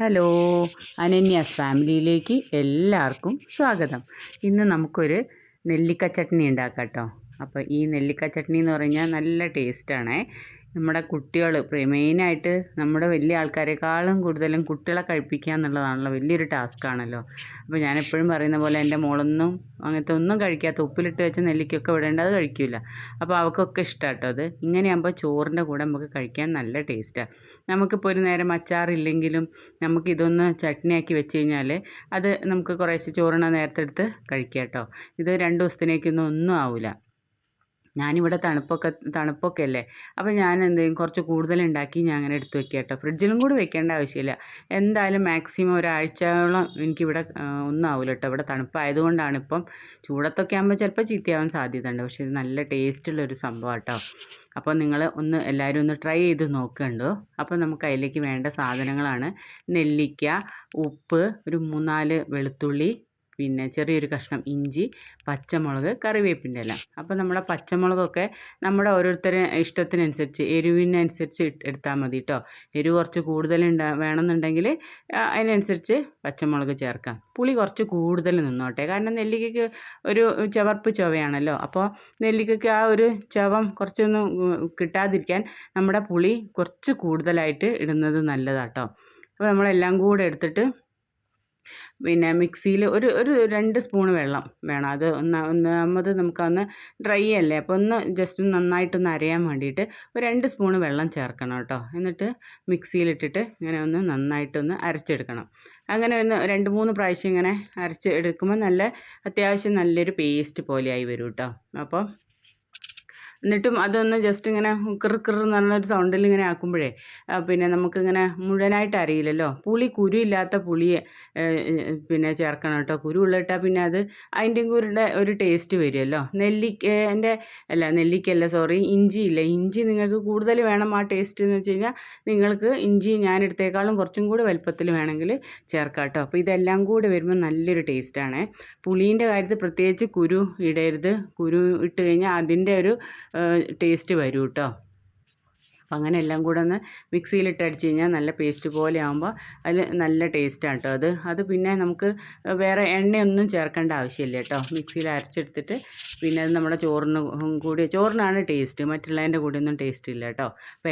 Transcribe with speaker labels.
Speaker 1: Hello അനന്യാസ് ഫാമിലിയിലേക്ക് എല്ലാവർക്കും സ്വാഗതം. ഇന്ന് നമുക്കൊരു നെല്ലിക്ക ചട്നി ഉണ്ടാക്കാം കേട്ടോ. അപ്പോൾ ഈ നെല്ലിക്ക ചട്നി എന്ന് പറഞ്ഞാൽ നല്ല ടേസ്റ്റാണേ നമ്മുടെ കുട്ടികൾ മെയിനായിട്ട് നമ്മുടെ വലിയ ആൾക്കാരെക്കാളും കൂടുതലും കുട്ടികളെ കഴിപ്പിക്കുക എന്നുള്ളതാണല്ലോ വലിയൊരു ടാസ്ക്കാണല്ലോ അപ്പോൾ ഞാൻ എപ്പോഴും പറയുന്ന പോലെ എന്റെ മോളൊന്നും അങ്ങനത്തെ ഒന്നും കഴിക്കാത്ത ഉപ്പിലിട്ട് വെച്ച നെല്ലിക്കൊക്കെ വിടേണ്ട അത് കഴിക്കില്ല അപ്പോൾ അവൾക്കൊക്കെ ഇഷ്ടമാട്ടോ അത്. ഇങ്ങനെയാകുമ്പോൾ ചോറിന്റെ കൂടെ നമുക്ക് കഴിക്കാൻ നല്ല ടേസ്റ്റാണ് നമുക്കിപ്പോൾ ഒരു നേരം അച്ചാറില്ലെങ്കിലും നമുക്കിതൊന്ന് ചട്നിയാക്കി വെച്ച് കഴിഞ്ഞാൽ അത് നമുക്ക് കുറേശ്ശെ ചോറിന നേരത്തെ എടുത്ത് കഴിക്കാം കേട്ടോ ഇത് രണ്ട് ദിവസത്തിനേക്കൊന്നും ഒന്നും ആവില്ല ഞാനിവിടെ തണുപ്പൊക്കെ തണുപ്പൊക്കെ അല്ലേ അപ്പോൾ ഞാൻ എന്ത് ചെയ്യും കുറച്ച് കൂടുതൽ ഉണ്ടാക്കി ഞാൻ അങ്ങനെ എടുത്ത് വെക്കുക കേട്ടോ ഫ്രിഡ്ജിലും കൂടി വെക്കേണ്ട ആവശ്യമില്ല. എന്തായാലും മാക്സിമം ഒരാഴ്ചയോളം എനിക്കിവിടെ ഒന്നും ആവില്ല കേട്ടോ ഇവിടെ തണുപ്പായതുകൊണ്ടാണ് ഇപ്പം ചൂടത്തൊക്കെ ആകുമ്പോൾ ചിലപ്പോൾ ചീത്തയാവാൻ സാധ്യത ഉണ്ട് പക്ഷേ ഇത് നല്ല ടേസ്റ്റുള്ളൊരു സംഭവം കേട്ടോ അപ്പോൾ നിങ്ങൾ ഒന്ന് എല്ലാവരും ഒന്ന് ട്രൈ ചെയ്ത് നോക്കണ്ടോ? അപ്പോൾ നമുക്ക് അതിലേക്ക് വേണ്ട സാധനങ്ങളാണ് നെല്ലിക്ക ഉപ്പ് ഒരു മൂന്നാൽ വെളുത്തുള്ളി പിന്നെ ചെറിയൊരു കഷ്ണം ഇഞ്ചി പച്ചമുളക് കറിവേപ്പിന്റെ ഇല. അപ്പോൾ നമ്മുടെ പച്ചമുളകൊക്കെ നമ്മുടെ ഓരോരുത്തരെ ഇഷ്ടത്തിനനുസരിച്ച് എരിവിനനുസരിച്ച് എടുത്താൽ മതി കേട്ടോ എരിവ് കുറച്ച് കൂടുതൽ വേണമെന്നുണ്ടെങ്കിൽ അതിനനുസരിച്ച് പച്ചമുളക് ചേർക്കാം. പുളി കുറച്ച് കൂടുതൽ നിന്നോട്ടെ. കാരണം നെല്ലിക്കയ്ക്ക് ഒരു ചവർപ്പ് ചുവയാണല്ലോ. അപ്പോൾ നെല്ലിക്കയ്ക്ക് ആ ഒരു ചവം കുറച്ചൊന്നും കിട്ടാതിരിക്കാൻ നമ്മുടെ പുളി കുറച്ച് കൂടുതലായിട്ട് ഇടുന്നത് നല്ലതാട്ടോ അപ്പോൾ നമ്മളെല്ലാം കൂടെ എടുത്തിട്ട് പിന്നെ മിക്സിയിൽ ഒരു ഒരു രണ്ട് സ്പൂൺ വെള്ളം വേണം. അത് ഒന്ന് ഒന്നാമത് നമുക്കൊന്ന് ഡ്രൈ അല്ലേ? അപ്പോൾ ഒന്ന് ജസ്റ്റ് നന്നായിട്ടൊന്ന് അരയാൻ വേണ്ടിയിട്ട് ഒരു രണ്ട് സ്പൂൺ വെള്ളം ചേർക്കണം കേട്ടോ. എന്നിട്ട് മിക്സിയിലിട്ടിട്ട് ഇങ്ങനെ ഒന്ന് നന്നായിട്ടൊന്ന് അരച്ചെടുക്കണം. അങ്ങനെ ഒന്ന് രണ്ട് മൂന്ന് പ്രാവശ്യം ഇങ്ങനെ അരച്ച് എടുക്കുമ്പോൾ നല്ല അത്യാവശ്യം നല്ലൊരു പേസ്റ്റ് പോലെയായി വരും കേട്ടോ. അപ്പോൾ എന്നിട്ടും അതൊന്ന് ജസ്റ്റ് ഇങ്ങനെ കിറ് കിറ് എന്ന് പറഞ്ഞൊരു സൗണ്ടിൽ ഇങ്ങനെ ആക്കുമ്പോഴേ പിന്നെ നമുക്കിങ്ങനെ മുഴുവനായിട്ട് അറിയില്ലല്ലോ. പുളി കുരു ഇല്ലാത്ത പുളിയെ പിന്നെ ചേർക്കണം കേട്ടോ. കുരു ഉള്ളിട്ടാൽ പിന്നെ അത് അതിന്റെയും കൂരുടെ ഒരു ടേസ്റ്റ് വരുമല്ലോ നെല്ലിക്കേന്റെ അല്ല നെല്ലിക്കല്ല സോറി ഇഞ്ചി ഇല്ല? ഇഞ്ചി നിങ്ങൾക്ക് കൂടുതൽ വേണം ആ ടേസ്റ്റ് എന്ന് വെച്ച് കഴിഞ്ഞാൽ നിങ്ങൾക്ക് ഇഞ്ചി ഞാൻ എടുത്തേക്കാളും കുറച്ചും കൂടി വലുപ്പത്തിൽ വേണമെങ്കിൽ ചേർക്കാം കേട്ടോ. അപ്പോൾ ഇതെല്ലാം കൂടി വരുമ്പോൾ നല്ലൊരു ടേസ്റ്റാണ് പുളീന്റെ കാര്യത്തിൽ പ്രത്യേകിച്ച് കുരു ഇടരുത്. കുരു ഇട്ട് കഴിഞ്ഞാൽ അതിന്റെ ഒരു ടേസ്റ്റ് വരും കേട്ടോ അപ്പം അങ്ങനെ എല്ലാം കൂടെ ഒന്ന് മിക്സിയിലിട്ട് അടിച്ച് കഴിഞ്ഞാൽ നല്ല പേസ്റ്റ് പോലെ ആകുമ്പോൾ അതിൽ നല്ല ടേസ്റ്റാണ് കേട്ടോ അത്. അത് പിന്നെ നമുക്ക് വേറെ എണ്ണയൊന്നും ചേർക്കേണ്ട ആവശ്യമില്ല കേട്ടോ മിക്സിയിൽ അരച്ചെടുത്തിട്ട് പിന്നെ അത് നമ്മുടെ ചോറിന് കൂടി ചോറിനാണ് ടേസ്റ്റ് മറ്റുള്ളതിന്റെ കൂടെ ഒന്നും ടേസ്റ്റ് ഇല്ല കേട്ടോ അപ്പോൾ